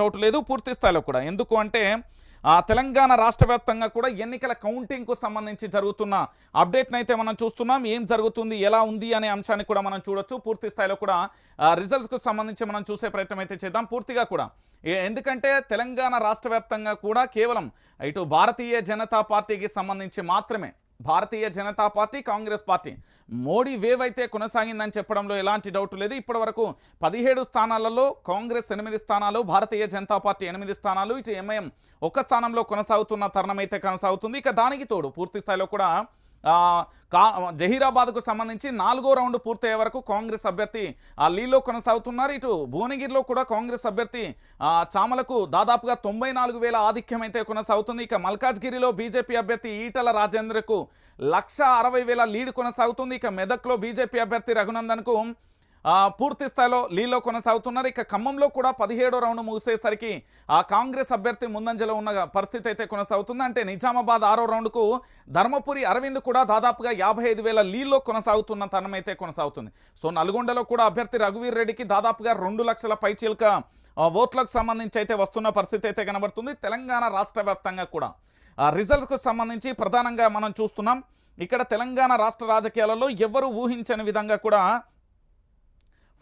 Doubt లేదు పూర్తి స్థాయిలో కూడా. ఎందుకు అంటే తెలంగాణ రాష్ట్ర వ్యాప్తంగా కూడా ఎన్నికల కౌంటింగ్కు సంబంధించి జరుగుతున్న అప్డేట్ని అయితే మనం చూస్తున్నాం. ఏం జరుగుతుంది ఎలా ఉంది అనే అంశాన్ని కూడా మనం చూడొచ్చు. పూర్తి స్థాయిలో కూడా రిజల్ట్స్కు సంబంధించి మనం చూసే ప్రయత్నం అయితే చేద్దాం పూర్తిగా కూడా. ఎందుకంటే తెలంగాణ రాష్ట్ర వ్యాప్తంగా కూడా కేవలం ఇటు భారతీయ జనతా పార్టీకి సంబంధించి మాత్రమే Bharatiya Janata party Congress party. Modi wave అయితే కొనసాగిందని చెప్పడంలో ఎలాంటి డౌట్ లేదు. ఇప్పటి వరకు పదిహేడు స్థానాలలో కాంగ్రెస్ ఎనిమిది స్థానాలు భారతీయ జనతా పార్టీ ఎనిమిది స్థానాలు ఇటు ఎంఐఎం ఒక్క స్థానంలో కొనసాగుతున్న తరుణం అయితే కొనసాగుతుంది. ఇక దానికి తోడు పూర్తి స్థాయిలో కూడా కా జహీరాబాద్కు సంబంధించి నాలుగో రౌండ్ పూర్తయ్యే వరకు కాంగ్రెస్ అభ్యర్థి ఆ లీలో కొనసాగుతున్నారు. ఇటు భువనగిరిలో కూడా కాంగ్రెస్ అభ్యర్థి చామలకు దాదాపుగా తొంభై నాలుగు వేల ఆధిక్యం అయితే కొనసాగుతుంది. ఇక మల్కాజ్గిరిలో బీజేపీ అభ్యర్థి ఈటల రాజేంద్రకు లక్ష అరవై వేల లీడ్ కొనసాగుతుంది. ఇక మెదక్లో బీజేపీ అభ్యర్థి రఘునందన్కు పూర్తి స్థాయిలో లీలో కొనసాగుతున్నారు. ఇక ఖమ్మంలో కూడా పదిహేడో రౌండ్ ముగిసేసరికి ఆ కాంగ్రెస్ అభ్యర్థి ముందంజలో ఉన్న పరిస్థితి అయితే కొనసాగుతుంది. అంటే నిజామాబాద్ ఆరో రౌండ్కు ధర్మపురి అరవింద్ కూడా దాదాపుగా యాభై ఐదు వేల లీల్లో కొనసాగుతున్న తనం అయితే కొనసాగుతుంది. సో నల్గొండలో కూడా అభ్యర్థి రఘువీర్ రెడ్డికి దాదాపుగా రెండు లక్షల పైచీలక ఓట్లకు సంబంధించి అయితే వస్తున్న పరిస్థితి అయితే కనబడుతుంది. తెలంగాణ రాష్ట్ర వ్యాప్తంగా కూడా. ఆ రిజల్ట్స్కు సంబంధించి ప్రధానంగా మనం చూస్తున్నాం. ఇక్కడ తెలంగాణ రాష్ట్ర రాజకీయాలలో ఎవరు ఊహించని విధంగా కూడా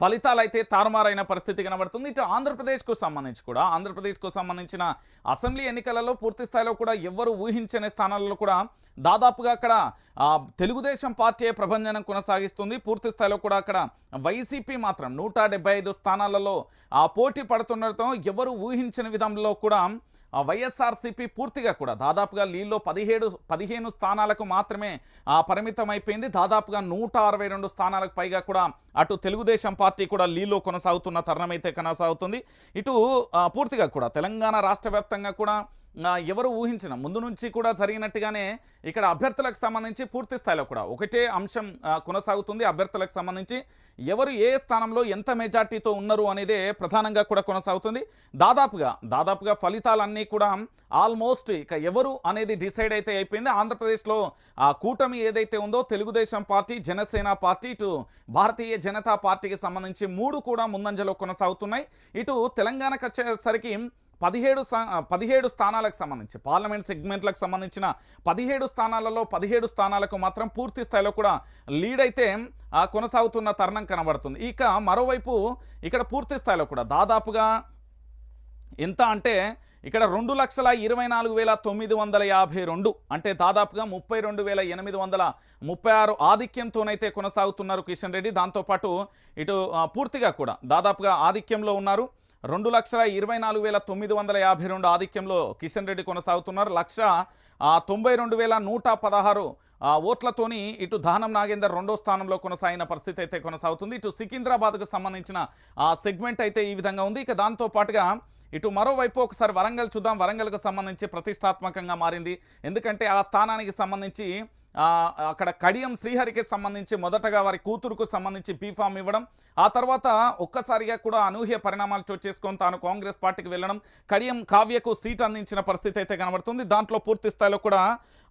ఫలితాలు అయితే తారుమారైన పరిస్థితి కనబడుతుంది. ఇటు ఆంధ్రప్రదేశ్కు సంబంధించి కూడా ఆంధ్రప్రదేశ్కు సంబంధించిన అసెంబ్లీ ఎన్నికలలో పూర్తి స్థాయిలో కూడా ఎవ్వరు ఊహించని స్థానాలలో కూడా దాదాపుగా అక్కడ తెలుగుదేశం పార్టీ ప్రభంజనం కొనసాగిస్తుంది. పూర్తి స్థాయిలో కూడా అక్కడ వైసీపీ మాత్రం నూట ఐదు స్థానాలలో ఆ పోటీ పడుతుండటం ఎవరు ఊహించని విధంలో కూడా వైఎస్ఆర్సీపీ పూర్తిగా కూడా దాదాపుగా లీల్లో పదిహేడు పదిహేను స్థానాలకు మాత్రమే పరిమితం అయిపోయింది దాదాపుగా నూట అరవై రెండు స్థానాలకు పైగా కూడా అటు తెలుగుదేశం పార్టీ కూడా లీలో కొనసాగుతున్న తరుణమైతే కొనసాగుతుంది. ఇటు పూర్తిగా కూడా తెలంగాణ రాష్ట్ర వ్యాప్తంగా కూడా ఎవరు ఊహించిన ముందు నుంచి కూడా జరిగినట్టుగానే ఇక్కడ అభ్యర్థులకు సంబంధించి పూర్తి స్థాయిలో కూడా ఒకటే అంశం కొనసాగుతుంది. అభ్యర్థులకు సంబంధించి ఎవరు ఏ స్థానంలో ఎంత మెజార్టీతో ఉన్నారు అనేదే ప్రధానంగా కూడా కొనసాగుతుంది. దాదాపుగా దాదాపుగా ఫలితాలన్నీ కూడా ఆల్మోస్ట్ ఇక ఎవరు అనేది డిసైడ్ అయితే అయిపోయింది. ఆంధ్రప్రదేశ్లో ఆ కూటమి ఏదైతే ఉందో తెలుగుదేశం పార్టీ జనసేన పార్టీ ఇటు భారతీయ జనతా పార్టీకి సంబంధించి మూడు కూడా ముందంజలో కొనసాగుతున్నాయి. ఇటు తెలంగాణకు వచ్చేసరికి పదిహేడు పదిహేడు స్థానాలకు సంబంధించి పార్లమెంట్ సెగ్మెంట్లకు సంబంధించిన పదిహేడు స్థానాలలో పదిహేడు స్థానాలకు మాత్రం పూర్తి స్థాయిలో కూడా లీడ్ అయితే ఆ, కొనసాగుతున్న తరుణం కనబడుతుంది. ఇక మరోవైపు ఇక్కడ పూర్తి స్థాయిలో కూడా దాదాపుగా ఎంత అంటే ఇక్కడ రెండు లక్షల ఇరవై నాలుగు వేల తొమ్మిది వందల యాభై రెండు అంటే దాదాపుగా ముప్పై రెండు వేల ఎనిమిది వందల ముప్పై ఆరు ఆధిక్యంతోనైతే కొనసాగుతున్నారు కిషన్ రెడ్డి. దాంతోపాటు ఇటు పూర్తిగా కూడా దాదాపుగా ఆధిక్యంలో ఉన్నారు. రెండు లక్షల ఇరవై నాలుగు వేల తొమ్మిది వందల యాభై రెండు ఆధిక్యంలో కిషన్ రెడ్డి కొనసాగుతున్నారు. లక్ష తొంభై రెండు వేల నూట పదహారు ఓట్లతోని ఇటు దానం నాగేందర్ రెండో స్థానంలో కొనసాగిన పరిస్థితి అయితే కొనసాగుతుంది. ఇటు సికింద్రాబాద్కు సంబంధించిన ఆ సెగ్మెంట్ అయితే ఈ విధంగా ఉంది. ఇక దాంతో పాటుగా ఇటు మరోవైపు ఒకసారి వరంగల్ చూద్దాం. వరంగల్కు సంబంధించి ప్రతిష్టాత్మకంగా మారింది. ఎందుకంటే ఆ స్థానానికి సంబంధించి అక్కడ కడియం శ్రీహరికి సంబంధించి మొదటగా వారి కూతురుకు సంబంధించి బీఫామ్ ఇవ్వడం ఆ తర్వాత ఒక్కసారిగా కూడా అనూహ్య పరిణామాలు చోటు చేసుకొని తాను కాంగ్రెస్ పార్టీకి వెళ్ళడం కడియం కావ్యకు సీట్ అందించిన పరిస్థితి అయితే కనబడుతుంది. దాంట్లో పూర్తి స్థాయిలో కూడా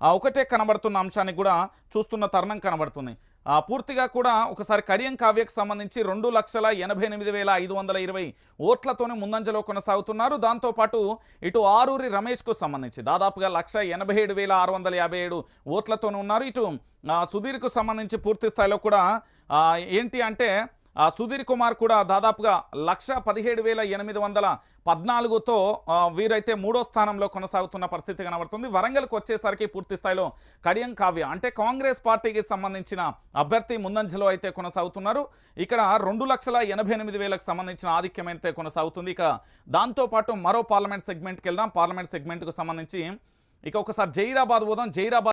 ఒకటే కనబడుతున్న అంశాన్ని కూడా చూస్తున్న తరుణం కనబడుతుంది. పూర్తిగా కూడా ఒకసారి కడియం కావ్యకు సంబంధించి రెండు లక్షల ఎనభై ఎనిమిది వేల ఐదు వందల ఇరవై ఓట్లతోనే ముందంజలో కొనసాగుతున్నారు. దాంతోపాటు ఇటు ఆరూరి రమేష్కు సంబంధించి దాదాపుగా లక్ష ఎనభై ఏడు వేల ఆరు వందల యాభై ఏడు ఓట్లతోనే ఉన్నారు. ఇటు సుధీర్కు సంబంధించి పూర్తి స్థాయిలో కూడా ఏంటి అంటే సుధీర్ కుమార్ కూడా దాదాపుగా లక్ష పదిహేడు వేల ఎనిమిది వందల పద్నాలుగుతో వీరైతే మూడో స్థానంలో కొనసాగుతున్న పరిస్థితి కనబడుతుంది. వరంగల్కి వచ్చేసరికి పూర్తి స్థాయిలో కడియం కావ్య. అంటే కాంగ్రెస్ పార్టీకి సంబంధించిన అభ్యర్థి ముందంజలో అయితే కొనసాగుతున్నారు. ఇక్కడ రెండు లక్షల ఎనభై ఎనిమిది వేలకు సంబంధించిన ఆధిక్యం అయితే కొనసాగుతుంది. ఇక దాంతోపాటు మరో పార్లమెంట్ సెగ్మెంట్కి వెళ్దాం. పార్లమెంట్ సెగ్మెంట్కు సంబంధించి ఇక ఒకసారి జైరాబాద్ పోదాం. జైరాబాద్